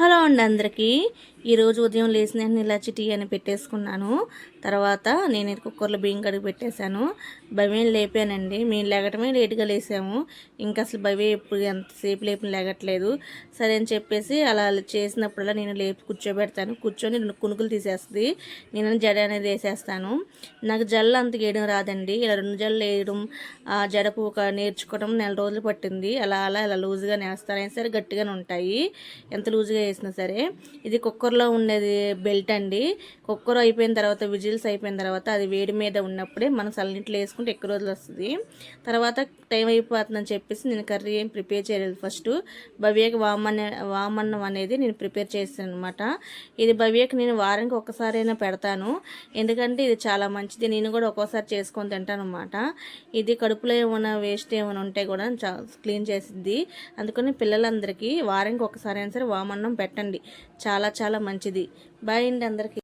Hello అండి అందరికీ. ఈరోజు ఉదయం లేచిన వెంటనే ఇలాచి టీ అని పెట్టేసుకున్నాను. తర్వాత నేను కుక్కర్లో బియ్యం కడిగి పెట్టేశాను. భవ్యం లేపానండి. మేము లేగటమే లేటుగా లేసాము. ఇంకా అసలు భవ్య ఎప్పుడు ఎంతసేపు లేపి లేగట్లేదు. సరే అని చెప్పేసి అలా చేసినప్పుడల్లా నేను లేపి కూర్చోబెడతాను. కూర్చొని రెండు కునుకులు తీసేస్తుంది. నేను జడ అనేది వేసేస్తాను. నాకు జల్లు అంత వేయడం రాదండి. ఇలా రెండు జల్లు వేయడం ఆ జడపు ఒక నేర్చుకోవడం నెల రోజులు పట్టింది. అలా అలా ఇలా లూజ్గా నేస్తానైనా సరే గట్టిగానే ఉంటాయి. ఎంత లూజ్గా వేసినా సరే. ఇది కుక్కర్ కుక్కర్లో ఉండేది బెల్ట్ అండి. కుక్కర్ అయిపోయిన తర్వాత విజిల్స్ అయిపోయిన తర్వాత అది వేడి మీద ఉన్నప్పుడే మనం చల్లనీటిలో వేసుకుంటే ఎక్కువ రోజులు వస్తుంది. తర్వాత టైం అయిపోతుందని చెప్పేసి నేను కర్రీ ఏం ప్రిపేర్ చేయలేదు. ఫస్ట్ భవ్యకి వామన్న వామన్నం అనేది నేను ప్రిపేర్ చేశాను అనమాట ఇది భవ్యకి నేను వారానికి ఒక్కసారైనా పెడతాను. ఎందుకంటే ఇది చాలా మంచిది. నేను కూడా ఒక్కోసారి చేసుకొని తింటాను అనమాట ఇది కడుపులో ఏమైనా వేస్ట్ ఏమైనా ఉంటే కూడా క్లీన్ చేసిద్ది. అందుకని పిల్లలందరికీ వారానికి ఒకసారి అయినా సరే వామన్నం పెట్టండి. చాలా చాలా మంచిది. బాయ్ అండి అందరికీ.